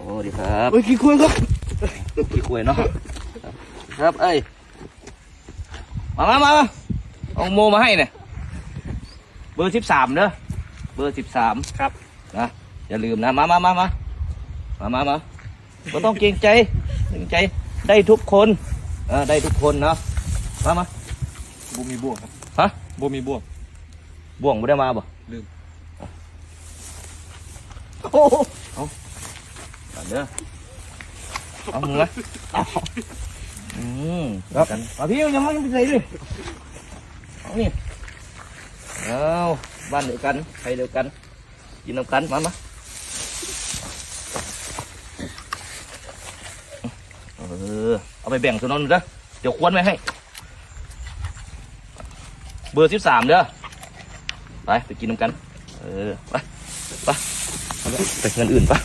โอ้ดีครับเฮ้ยกี่คุยครับพี่คุยเนาะครับเอ้ยมามามามาเอาโมมาให้เนี่ยเบอร์สิบสามเด้อเบอร์สิบสามครับนะอย่าลืมนะมามามามามามามาก็ต้องเกรงใจเกรงใจได้ทุกคนเออได้ทุกคนเนาะมามาบ่มีบ่วงครับฮะบ่มีบ่วงบ่วงไม่ได้มาบ่ลืมโอ้ โหเอาเอาเด้อเอามึงนะเอาอืมครับกันมาพี่ยังไม่ยังไม่ใส่ดิเอานี่เอาบ้านเดียวกันใครเดียวกันกินน้ำกันมามาเออเอาไปแบ่งตัวน้องเด้อเดี๋ยวควนไว้ให้ เบอร์สิบสามเด้อไปไปกินน้ำกัน เออไปไปไปเงินอื่นปะ